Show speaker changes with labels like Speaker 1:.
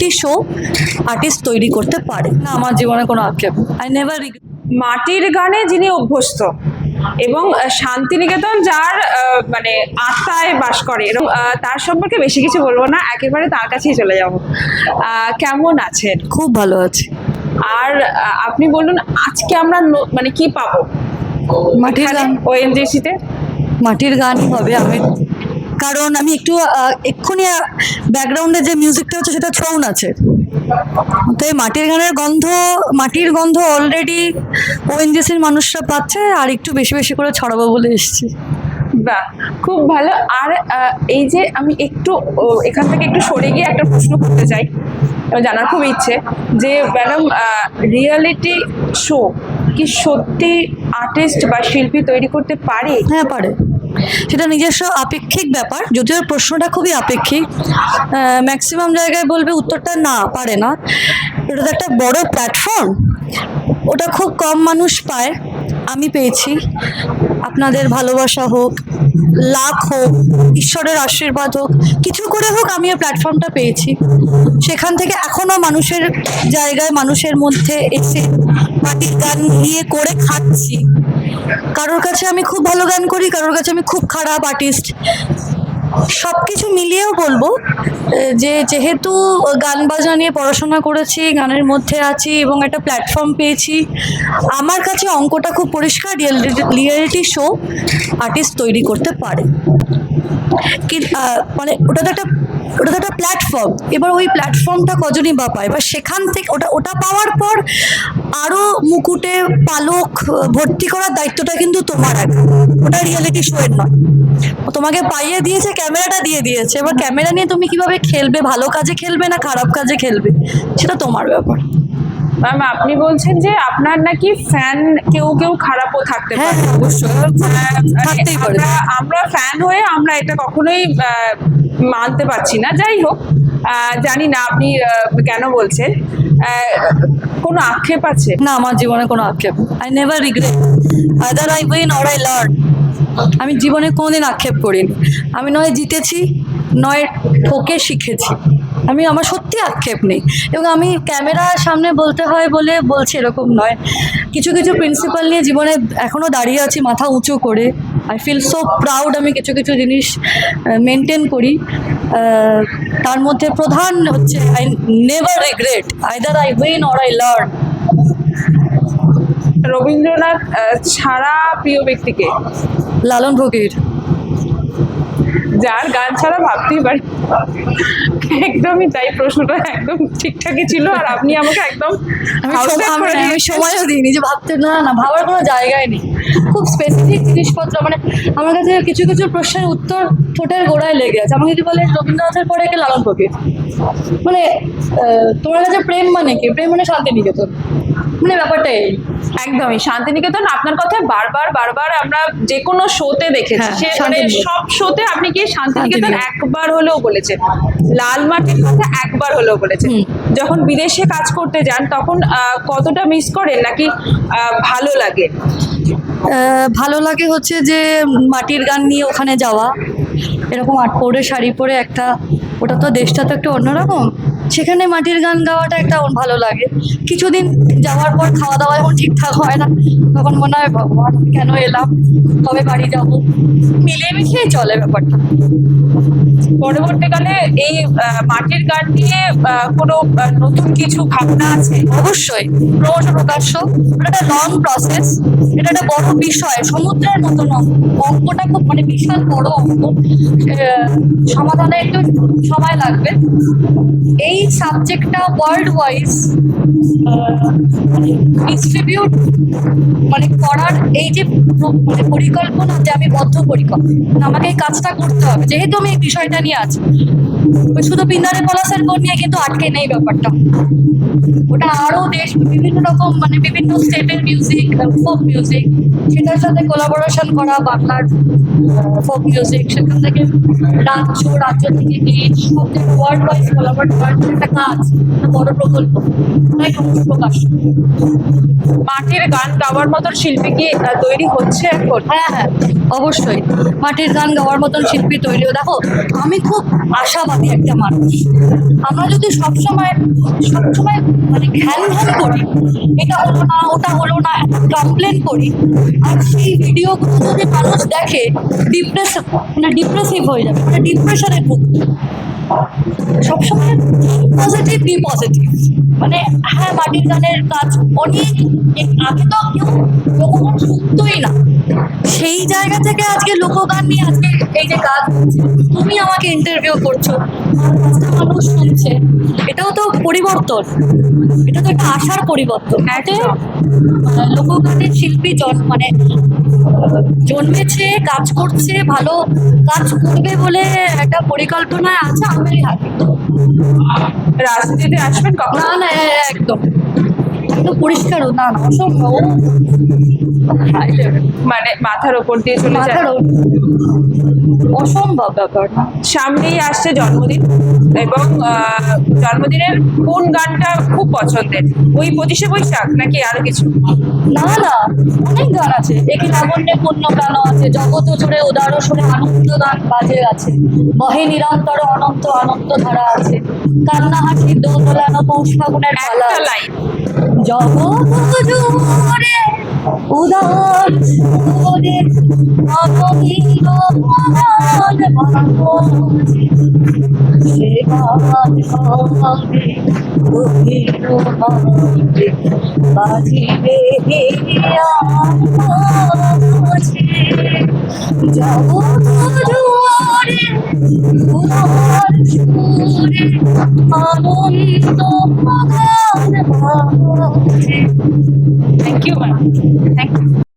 Speaker 1: Reality show artist তৈরি করতে পারে। না আমার জীবনে কোনো আক্ষেপ আই নেভার
Speaker 2: মাটির গানে যিনি অভ্যস্ত এবং শান্তিনিকেতন যার মানে আত্মায় বাস করে আহ, তার সম্পর্কে বেশি কিছু বলব না একেবারে তার কাছেই চলে যাব। কেমন আছেন?
Speaker 1: খুব ভালো আছে।
Speaker 2: আর আপনি বলুন আজকে আমরা মানে কি পাবো?
Speaker 1: মাটির গান।
Speaker 2: ওএমজিসিতে
Speaker 1: মাটির গান হবে আমি কারণ আমি একটু এক্ষুনি ব্যাকগ্রাউন্ডে যে মিউজিকটা হচ্ছে সেটা ছৌ নাচের তো এই মাটির গানের গন্ধ মাটির গন্ধ অলরেডি ওএনজিসির মানুষরা পাচ্ছে আর একটু বেশি বেশি করে ছড়াবো বলে এসেছি।
Speaker 2: বাহ খুব ভালো। আর এই যে আমি একটু এখান থেকে একটু সরে গিয়ে একটা প্রশ্ন করতে চাই। জানার খুব ইচ্ছে যে ম্যাডাম রিয়েলিটি শো কি সত্যি আর্টিস্ট বা শিল্পী তৈরি করতে পারে?
Speaker 1: হ্যাঁ পারে। সেটা নিজস্ব আপেক্ষিক ব্যাপার, যদিও প্রশ্নটা খুবই আপেক্ষিক। ম্যাক্সিমাম জায়গায় বলবে উত্তরটা না, পারে না। এটা তো একটা বড় প্ল্যাটফর্ম ওটা খুব কম মানুষ পায়, আমি পেয়েছি। আপনাদের ভালোবাসা হোক, লাখ হোক, ঈশ্বরের আশীর্বাদ হোক, কিছু করে হোক আমি এই প্ল্যাটফর্মটা পেয়েছি। সেখান থেকে এখনও মানুষের জায়গায়, মানুষের মধ্যে এসে মাটির গান নিয়ে করে খাচ্ছি। কারোর কাছে আমি খুব ভালো গান করি, কারোর কাছে আমি খুব খারাপ আর্টিস্ট সব কিছু মিলিয়েও বলব যে যেহেতু গান বাজনা নিয়ে পড়াশোনা করেছি, গানের মধ্যে আছি এবং একটা প্ল্যাটফর্ম পেয়েছি, আমার কাছে অঙ্কটা খুব পরিষ্কার রিয়েলিটি শো আর্টিস্ট তৈরি করতে পারে। কি মানে ওটা তো একটা ওটা তো একটা প্ল্যাটফর্ম এবার ওই প্ল্যাটফর্মটা কজনই বা পায়? এবার সেখান থেকে ওটা ওটা পাওয়ার পর আরও মুকুটে পালক ভর্তি করার দায়িত্বটা কিন্তু তোমার একা ওটা রিয়েলিটি শো এর নয়। তোমাকে পাইয়ে দিয়েছে ক্যামেরাটা দিয়ে দিয়েছে। এবার ক্যামেরা নিয়ে তুমি কীভাবে খেলবে? ভালো কাজে খেলবে না খারাপ কাজে খেলবে? সেটা তোমার ব্যাপার।
Speaker 2: ম্যাম আপনি বলছেন যে আপনার নাকি ফ্যান কেউ কেউ খারাপও থাকতে
Speaker 1: হ্যাঁ
Speaker 2: পারে।
Speaker 1: হ্যাঁ, অবশ্যই।
Speaker 2: আমরা ফ্যান হয়ে আমরা এটা কখনোই মানতে পারছি না। যাই হোক জানি না আপনি কেন বলছেন। কোনো আক্ষেপ আছে?
Speaker 1: না, আমার জীবনে কোনো আক্ষেপ I never regret either I win or I learn আমি জীবনে কোনোদিন আক্ষেপ করিনি। আমি নয় জিতেছি নয় ঠকে শিখেছি। আমি আমার সত্যি আক্ষেপ নেই। এবং আমি ক্যামেরার সামনে বলতে হয় বলে বলছি এরকম নয়। কিছু কিছু প্রিন্সিপাল নিয়ে জীবনে এখনও দাঁড়িয়ে আছি মাথা উঁচু করে। আই ফিল সো প্রাউড আমি কিছু কিছু জিনিস মেনটেন করি। তার মধ্যে প্রধান হচ্ছে I never regret either I win or I learn
Speaker 2: Rabindranath ছাড়া প্রিয় ব্যক্তিকে?
Speaker 1: লালন ফকির
Speaker 2: যার গান ছাড়া ভাবতেই পারি একদমই তাই প্রশ্নটা একদম ঠিকঠাকই ছিল আর আপনি আমাকে একদম
Speaker 1: আমি। সময়ও দিইনি যে ভাবতে না না ভাবার কোনো জায়গায় নেই। খুব স্পেসিফিক জিনিসপত্র মানে আমার কাছে কিছু কিছু প্রশ্নের উত্তর ঠোঁটের গোড়ায় লেগে আছে। আমাকে যদি বলে রবীন্দ্রনাথের পরে কে লালন ফকির মানে তোমার কাছে প্রেম মানে কি? প্রেম মানে শান্তিনিকেতন। মানে ব্যাপারটা এই।
Speaker 2: একদমই শান্তিনিকেতন আপনার কথা বারবার বারবার আমরা যে কোনো শোতে দেখেছি।
Speaker 1: হ্যাঁ,
Speaker 2: সে মানে সব শোতে আপনি কি শান্তিনিকেতন
Speaker 1: শান্তিনিকেতন।
Speaker 2: একবার হলেও বলেছেন। লাল মাটির কথা একবার হলেও বলেছেন। যখন বিদেশে কাজ করতে যান তখন কতটা মিস করেন নাকি ভালো লাগে?
Speaker 1: ভালো লাগে হচ্ছে যে মাটির গান নিয়ে ওখানে যাওয়া। এরকম আট পরে শাড়ি পরে একটা ওটা তো দেশটা তো একটা অন্যরকম। সেখানে মাটির গান গাওয়াটা একটা ভালো লাগে। কিছুদিন যাওয়ার পর খাওয়া দাওয়া যখন ঠিকঠাক হয় না। তখন মনে হয়, ভগবান, কেন এলাম? কবে বাড়ি যাব? মিলিয়ে মিশিয়ে চলে ব্যাপারটা।
Speaker 2: পরবর্তীকালে এই মাটির গান নিয়ে কোনো নতুন কিছু ভাবনা আছে?
Speaker 1: অবশ্যই। ক্রমশ প্রকাশ্য। এটা একটা লং প্রসেস এটা একটা বড় বিষয়। সমুদ্রের মতো অঙ্ক অঙ্কটা খুব মানে বিশাল বড় অঙ্ক। সমাধানে একটু সময় লাগবে। এই সাবজেক্টটা ওয়ার্ল্ড ওয়াইজ ডিস্ট্রিবিউট মানে করার এই যে মানে পরিকল্পনা যে আমি বদ্ধ পরিকল্পনা আমাকে এই কাজটা করতে হবে। যেহেতু আমি এই বিষয়টা নিয়ে আছি শুধু পিন্দারে পলাশের বোন নিয়ে কিন্তু আটকে নেই ব্যাপারটা। ওটা আরও দেশ বিভিন্ন রকম মানে বিভিন্ন স্টেটের মিউজিক ফোক মিউজিক সেটার সাথে কোলাবোরেশন করা বাংলার ফোক মিউজিক সেখান থেকে রাজ্য রাজ্য থেকে গীত সব থেকে ওয়ার্ল্ড ওয়াইজ কোলাবোরেট করার একটা কাজ বড় প্রকল্প। তাই প্রকাশ।
Speaker 2: মাটির গান গাওয়ার মতন শিল্পী কি তৈরি হচ্ছে এখন?
Speaker 1: হ্যাঁ হ্যাঁ অবশ্যই। মাটির গান গাওয়ার মতন শিল্পী তৈরি দেখো আমি খুব আশাবাদী আশাবাদী একটা মানুষ। আমরা যদি সবসময় সবসময় মানে ঘ্যান ঘ্যান করি, এটা হলো না, ওটা হলো না কমপ্লেন করি, আর সেই ভিডিওগুলো যদি মানুষ দেখে ডিপ্রেশন মানে ডিপ্রেসিভ হয়ে যাবে মানে ডিপ্রেশনের ভুগবে। সবসময় পজিটিভ বি পজিটিভ মানে হ্যাঁ মাটির গানের কাজ অনেক আগে তো কেউ লোকগান শুনতোই না। সেই জায়গা থেকে আজকে লোকগান নিয়ে আজকে এই যে কাজ তুমি আমাকে ইন্টারভিউ করছ মানুষ শুনছে। এটাও তো পরিবর্তন। এটা তো একটা আশার পরিবর্তন। লোকগানের শিল্পী জন মানে জন্মেছে কাজ করছে ভালো কাজ করবে বলে একটা পরিকল্পনায় আছে আমি হাতে
Speaker 2: রাজনীতিতে আসবেন কখন
Speaker 1: না না এ- এ- একদম একদম পরিষ্কারও না না অসম্ভব।
Speaker 2: মানে মাথার ওপর দিয়ে চলে যায়।
Speaker 1: অসম্ভব ব্যাপার।
Speaker 2: সামনেই আসছে জন্মদিন এবং জন্মদিনের কোন গানটা খুব পছন্দের? ওই পঁচিশে বৈশাখ নাকি আরও কিছু?
Speaker 1: না না অনেক গান আছে। দেখি লাবণ্যে পূর্ণ গান আছে। জগত জুড়ে উদার সুরে আনন্দ গান বাজে আছে। বহে নিরন্তর অনন্ত আনন্দ ধারা আছে। কান্না হাসির দোদলানো পৌষ ফাগুনের
Speaker 2: একটা লাইন
Speaker 1: জগৎ জুড়ে উদার সুরে অনবীর মহান বাঙালি। সে আর মাঝে। জগৎ জুড়ে উদার সুরে আনন্দ মহান Bengali.
Speaker 2: Thank you ma'am thank you